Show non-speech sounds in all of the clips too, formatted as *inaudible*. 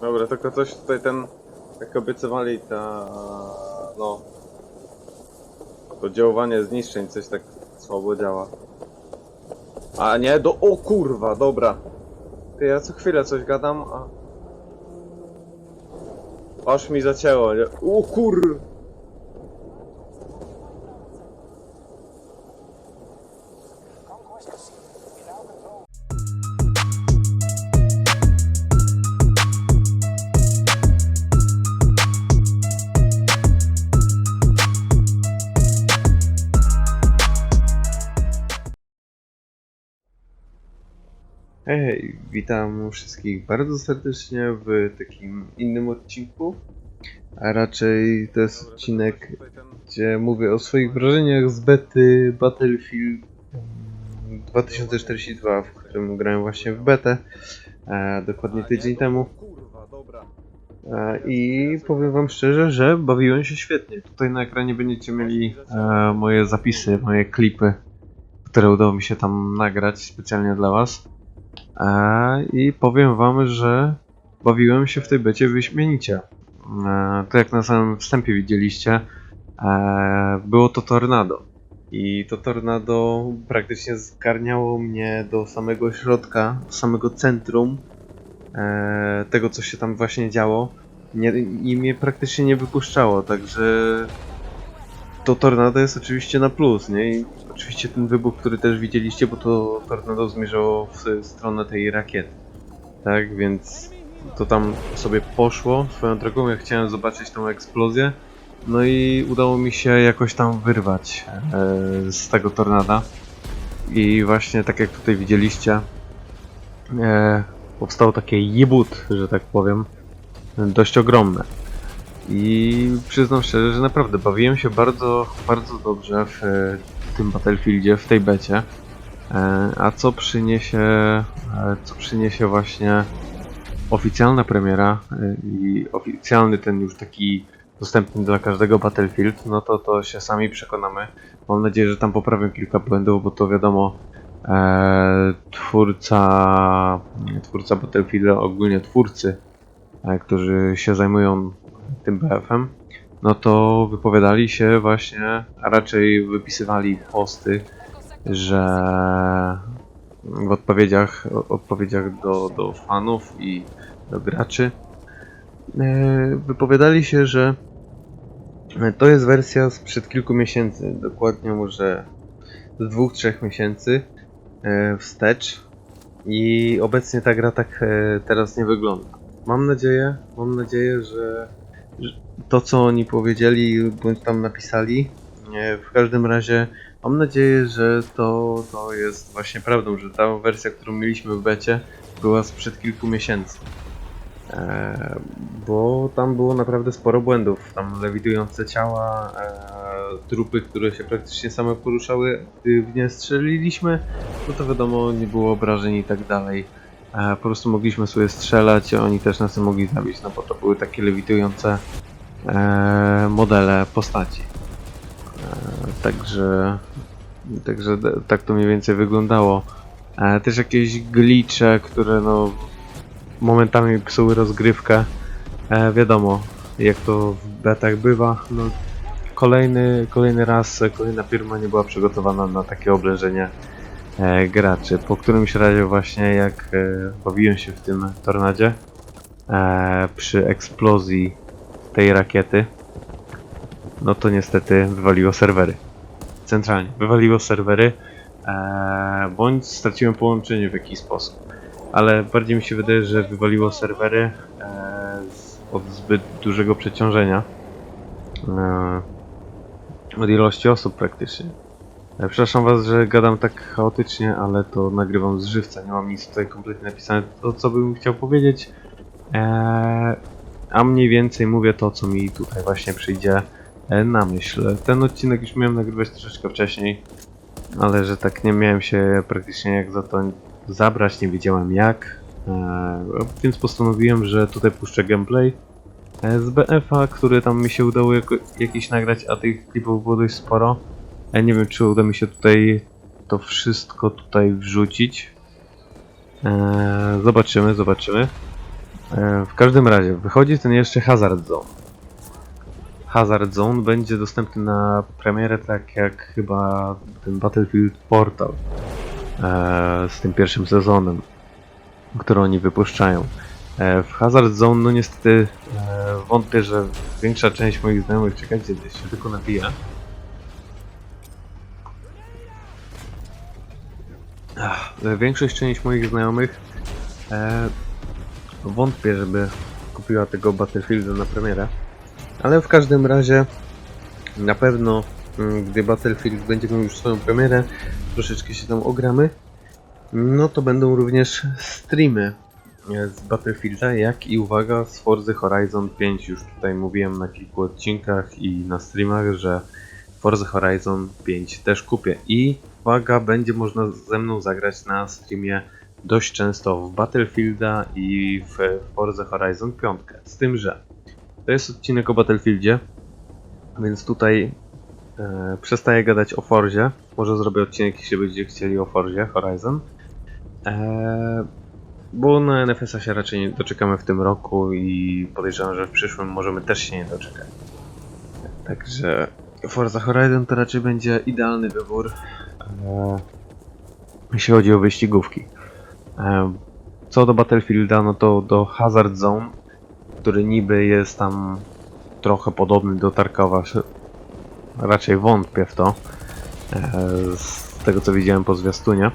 Dobra, tylko coś tutaj ten, jak obiecywali, ta, no, oddziaływanie zniszczeń, coś tak słabo działa. A nie, do, o kurwa, dobra. Ty, ja co chwilę coś gadam, a... Aż mi zacięło, nie? O kur... Hej, witam wszystkich bardzo serdecznie w takim innym odcinku. A raczej to jest odcinek, gdzie mówię o swoich wrażeniach z bety Battlefield mm, 2042, w którym grałem właśnie w betę, e, dokładnie tydzień temu. E, I powiem wam szczerze, że bawiłem się świetnie. Tutaj na ekranie będziecie mieli e, moje zapisy, moje klipy, które udało mi się tam nagrać specjalnie dla was. I powiem wam, że bawiłem się w tej becie wyśmienicie. E, To jak na samym wstępie widzieliście, e, było to tornado. I to tornado praktycznie zgarniało mnie do samego środka, do samego centrum e, tego, co się tam właśnie działo. I mnie praktycznie nie wypuszczało, także to tornado jest oczywiście na plus, nie? I oczywiście ten wybuch, który też widzieliście, bo to tornado zmierzało w stronę tej rakiety. Tak, więc to tam sobie poszło. Swoją drogą, ja chciałem zobaczyć tą eksplozję. No i udało mi się jakoś tam wyrwać e, z tego tornada. I właśnie tak jak tutaj widzieliście, e, powstało takie jebut, że tak powiem, dość ogromne. I przyznam szczerze, że naprawdę bawiłem się bardzo, bardzo dobrze w e, tym Battlefieldzie, w tej becie. E, A co przyniesie, e, co przyniesie właśnie oficjalna premiera i oficjalny ten już taki dostępny dla każdego Battlefield, no to to się sami przekonamy. Mam nadzieję, że tam poprawię kilka błędów, bo to wiadomo, e, twórca, twórca Battlefielda, ogólnie twórcy, e, którzy się zajmują tym BF-em, no to wypowiadali się właśnie, a raczej wypisywali posty, że w odpowiedziach, odpowiedziach do, do fanów i do graczy e, wypowiadali się, że to jest wersja sprzed kilku miesięcy, dokładnie może z dwóch, trzech miesięcy e, wstecz i obecnie ta gra tak e, teraz nie wygląda. Mam nadzieję, mam nadzieję, że że to co oni powiedzieli bądź tam napisali, w każdym razie mam nadzieję, że to, to jest właśnie prawdą, że ta wersja, którą mieliśmy w becie była sprzed kilku miesięcy. E, bo tam było naprawdę sporo błędów. Tam lewitujące ciała, e, trupy, które się praktycznie same poruszały, gdy w nie strzeliliśmy, no to wiadomo, nie było obrażeń i tak dalej. E, po prostu mogliśmy sobie strzelać, a oni też nas mogli zabić, no bo to były takie lewitujące e, modele postaci. E, także, także tak to mniej więcej wyglądało. Też jakieś glitche, które no momentami psuły rozgrywkę. Wiadomo, jak to w betach bywa, no kolejny, kolejny raz kolejna firma nie była przygotowana na takie oblężenie e, graczy. Po którymś razie właśnie jak e, bawiłem się w tym tornadzie e, przy eksplozji tej rakiety, no to niestety wywaliło serwery. Centralnie. Wywaliło serwery, e, bądź straciłem połączenie w jakiś sposób. Ale bardziej mi się wydaje, że wywaliło serwery e, z, od zbyt dużego przeciążenia. E, od ilości osób praktycznie. E, Przepraszam was, że gadam tak chaotycznie, ale to nagrywam z żywca. Nie mam nic tutaj kompletnie napisane, to co bym chciał powiedzieć. Eee, a mniej więcej mówię to, co mi tutaj właśnie przyjdzie e, na myśl. Ten odcinek już miałem nagrywać troszeczkę wcześniej, ale że tak nie miałem się praktycznie jak za to zabrać, nie wiedziałem jak. Eee, więc postanowiłem, że tutaj puszczę gameplay e, z BF-a, który tam mi się udało jako, jakiś nagrać, a tych klipów było dość sporo. Ja nie wiem, czy uda mi się tutaj to wszystko tutaj wrzucić. Eee, zobaczymy, zobaczymy. E, w każdym razie, wychodzi ten jeszcze Hazard Zone. Hazard Zone będzie dostępny na premierę tak jak chyba ten Battlefield Portal e, z tym pierwszym sezonem, który oni wypuszczają. E, w Hazard Zone, no niestety e, wątpię, że większa część moich znajomych, czekajcie, gdzieś się tylko nabija. Większość część moich znajomych e, wątpię, żeby kupiła tego Battlefielda na premierę. Ale w każdym razie na pewno mm, gdy Battlefield będzie miał już swoją premierę, troszeczkę się tam ogramy, no to będą również streamy e, z Battlefielda, jak i uwaga z Forza Horizon 5. Już tutaj mówiłem na kilku odcinkach i na streamach, że Forza Horizon 5 też kupię. I uwaga, będzie można ze mną zagrać na streamie dość często w Battlefielda i w Forza Horizon 5. Z tym, że to jest odcinek o Battlefieldzie, więc tutaj e, przestaję gadać o Forzie. Może zrobię odcinek, jeśli będziecie chcieli o Forzie Horizon. E, bo na NFS-a się raczej nie doczekamy w tym roku i podejrzewam, że w przyszłym możemy też się nie doczekać. Także Forza Horizon to raczej będzie idealny wybór, jeśli chodzi o wyścigówki. E, co do Battlefielda, no to do Hazard Zone, który niby jest tam trochę podobny do Tarkowa, raczej wątpię w to, e, z tego co widziałem po zwiastunie,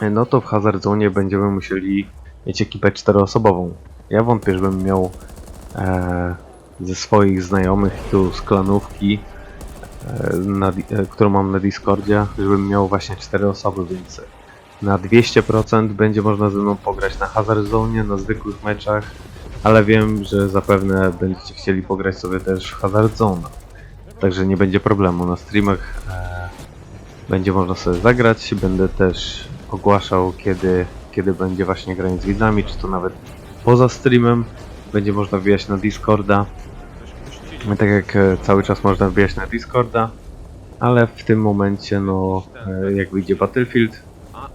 E, no to w Hazard Zone będziemy musieli mieć ekipę czteroosobową. Ja wątpię, żebym miał e, ze swoich znajomych tu z klanówki, e, na, di- e, którą mam na Discordzie, żebym miał właśnie cztery osoby, więc na 200% będzie można ze mną pograć na Hazard Zone, na zwykłych meczach, ale wiem, że zapewne będziecie chcieli pograć sobie też w Hazard Zone. Także nie będzie problemu. Na streamach e, będzie można sobie zagrać. Będę też ogłaszał, kiedy, kiedy będzie właśnie granie z widzami, czy to nawet poza streamem. Będzie można wbijać na Discorda. Tak jak e, cały czas można wbijać na Discorda. Ale w tym momencie, no, e, jak wyjdzie Battlefield,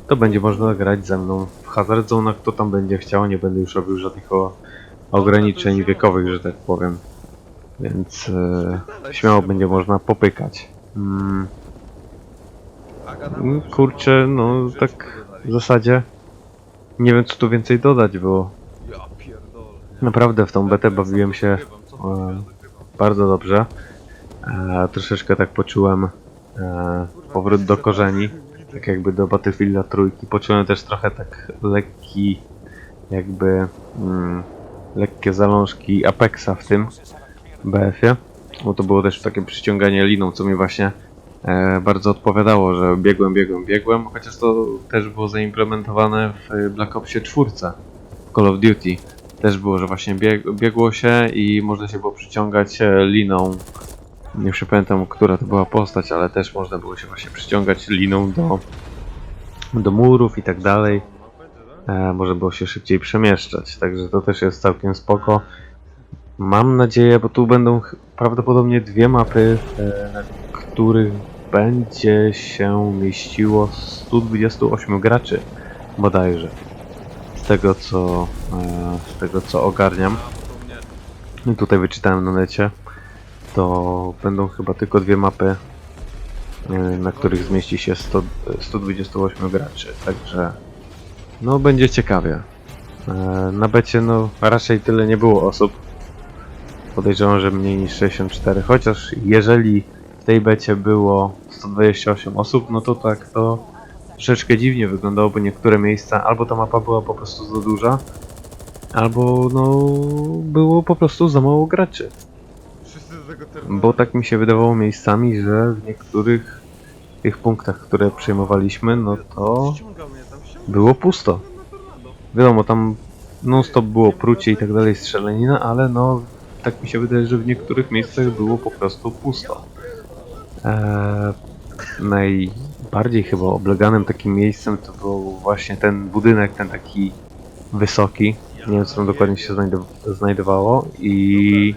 to będzie można grać ze mną w Hazard Zone, kto tam będzie chciał. Nie będę już robił żadnych ograniczeń wiekowych, że tak powiem. Więc e, śmiało będzie można popykać. Mm, mm, kurczę, no tak w zasadzie nie wiem co tu więcej dodać, bo naprawdę w tą betę bawiłem się e, bardzo dobrze. E, troszeczkę tak poczułem e, powrót do korzeni, tak jakby do Battlefielda trójki. Poczułem też trochę tak lekki, jakby mm, lekkie zalążki Apexa w tym BF-ie, bo to było też takie przyciąganie liną, co mi właśnie e, bardzo odpowiadało, że biegłem, biegłem, biegłem, chociaż to też było zaimplementowane w Black Opsie 4 w Call of Duty. Też było, że właśnie bieg, biegło się i można się było przyciągać e, liną. Nie przypamiętam, która to była postać, ale też można było się właśnie przyciągać liną do, do murów i tak dalej. E, może było się szybciej przemieszczać, także to też jest całkiem spoko. Mam nadzieję, bo tu będą prawdopodobnie dwie mapy, e, na których będzie się mieściło 128 graczy bodajże. Tego co, e, z tego co ogarniam. I tutaj wyczytałem na necie, to będą chyba tylko dwie mapy, e, na których zmieści się 100, 128 graczy, także no będzie ciekawie. E, Na becie no raczej tyle nie było osób. Podejrzewam, że mniej niż 64, chociaż jeżeli w tej becie było 128 osób, no to tak to troszeczkę dziwnie wyglądało, bo niektóre miejsca albo ta mapa była po prostu za duża, albo no było po prostu za mało graczy. Bo tak mi się wydawało miejscami, że w niektórych tych punktach, które przejmowaliśmy, no to było pusto. Wiadomo, tam non stop było prucie i tak dalej, strzelanina, ale no tak mi się wydaje, że w niektórych miejscach było po prostu pusto. Eee, najbardziej chyba obleganym takim miejscem to był właśnie ten budynek, ten taki wysoki. Nie wiem co tam dokładnie się znajdow- znajdowało i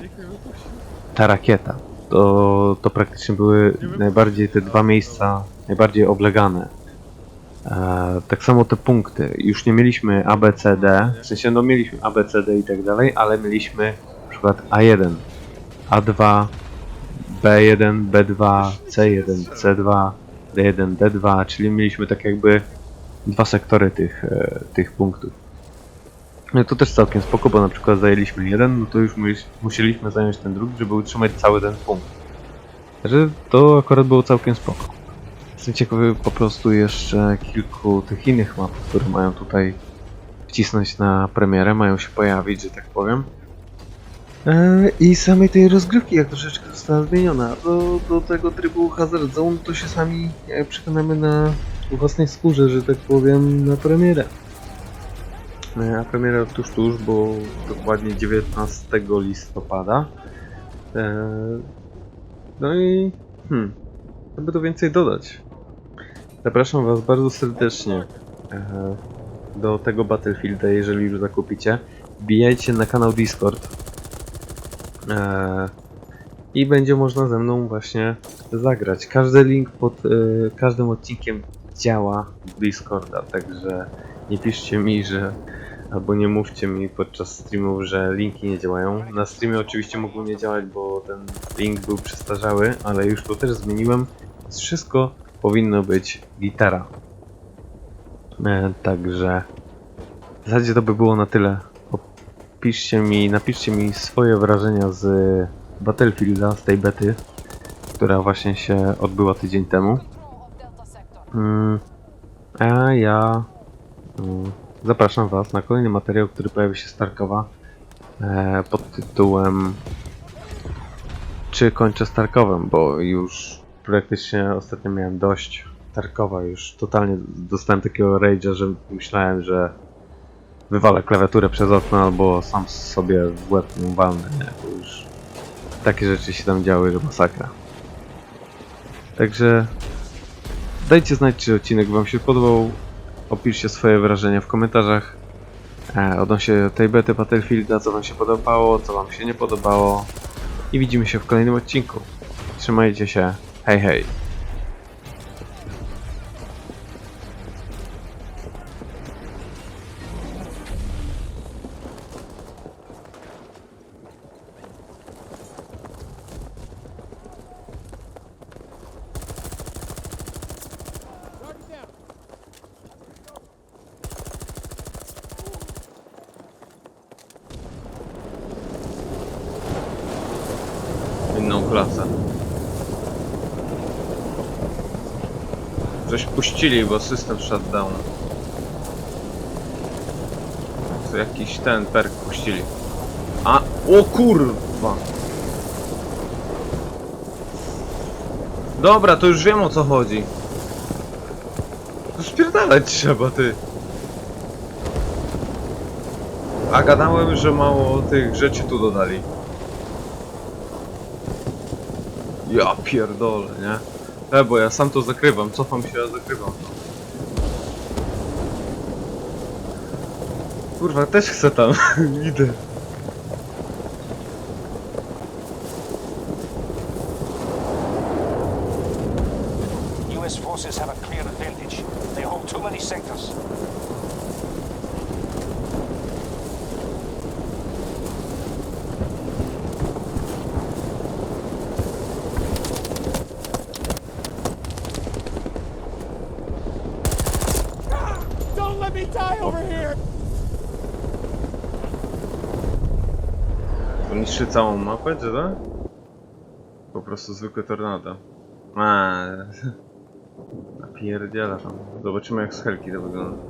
ta rakieta. To, to praktycznie były najbardziej te dwa miejsca najbardziej oblegane. E, tak samo te punkty. Już nie mieliśmy ABCD, w sensie no mieliśmy ABCD i tak dalej, ale mieliśmy na przykład A1, A2, B1, B2, C1, C2, D1, D2, czyli mieliśmy tak jakby dwa sektory tych, e, tych punktów. No to też całkiem spoko, bo na przykład zajęliśmy jeden, no to już mus- musieliśmy zająć ten drugi, żeby utrzymać cały ten punkt. Także to akurat było całkiem spoko. Jestem ciekawy po prostu jeszcze kilku tych innych map, które mają tutaj wcisnąć na premierę, mają się pojawić, że tak powiem. Eee, I samej tej rozgrywki, jak troszeczkę została zmieniona. Do, do tego trybu Hazard Zone to się sami e, przekonamy na własnej skórze, że tak powiem, na premierę. E, A premiera tuż, tuż, bo dokładnie 19 listopada. No i... Hmm, co by tu więcej dodać? Zapraszam Was bardzo serdecznie e, do tego Battlefielda, jeżeli już zakupicie. Wbijajcie na kanał Discord. E, I będzie można ze mną właśnie zagrać. Każdy link pod e, każdym odcinkiem działa Discorda, także nie piszcie mi, że albo nie mówcie mi podczas streamów, że linki nie działają. Na streamie oczywiście mogą nie działać, bo ten link był przestarzały, ale już to też zmieniłem. Wszystko powinno być gitara. E, także w zasadzie to by było na tyle. Piszcie mi, napiszcie mi swoje wrażenia z Battlefielda, z tej bety, która właśnie się odbyła tydzień temu. Mm, a ja mm, zapraszam Was na kolejny materiał, który pojawi się z Tarkowa e, pod tytułem Czy kończę z Tarkowem, bo już praktycznie ostatnio miałem dość Tarkowa, już totalnie dostałem takiego rage'a, że myślałem, że wywalę klawiaturę przez okno albo sam sobie w łeb ją walnę, nie? Bo już takie rzeczy się tam działy, że masakra. Także dajcie znać, czy odcinek Wam się podobał. Opiszcie swoje wrażenia w komentarzach e, odnośnie tej bety Battlefielda, co Wam się podobało, co Wam się nie podobało. I widzimy się w kolejnym odcinku. Trzymajcie się. Hej, hej. Coś puścili, bo system shutdown. Co jakiś ten perk puścili. A, o kurwa! Dobra, to już wiem o co chodzi. To spierdalać trzeba, ty. A gadałem, że mało tych rzeczy tu dodali. Ja pierdolę, nie? E, bo ja sam to zakrywam, cofam się, a zakrywam to. Kurwa, też chcę tam, *laughs* idę. Don't let me die over here! To niszczy całą mapę, czy to? Po prostu zwykłe tornado. Eee. *laughs* Napierdziela tam. Zobaczymy jak z helki to wygląda.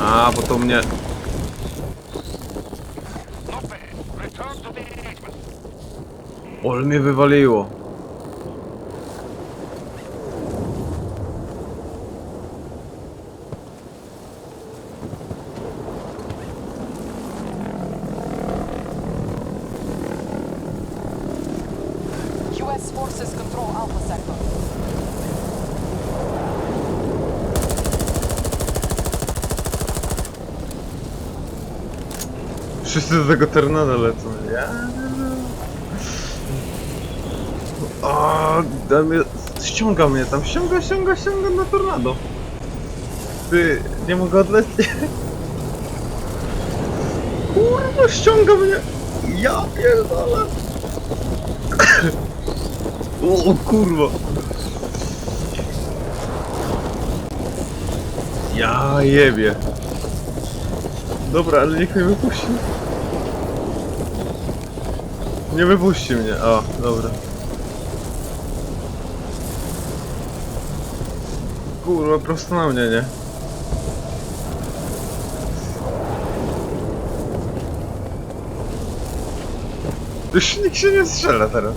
A, bo to mnie... Return to the. Ol mnie wywaliło. U.S. forces control Alpha Sector. Wszyscy do tego tornada lecą. Ja. O, mnie, ściąga mnie tam, ściąga, ściąga, ściąga na tornado. Ty, nie mogę odlecieć. *laughs* Kurwa, ściąga mnie. Ja pierdolę. *coughs* O kurwa. Ja jebie. Dobra, ale niech mnie wypuści. Nie wypuści mnie. O, dobra. Kurwa, prosto na mnie, nie? Już nikt się nie strzela teraz.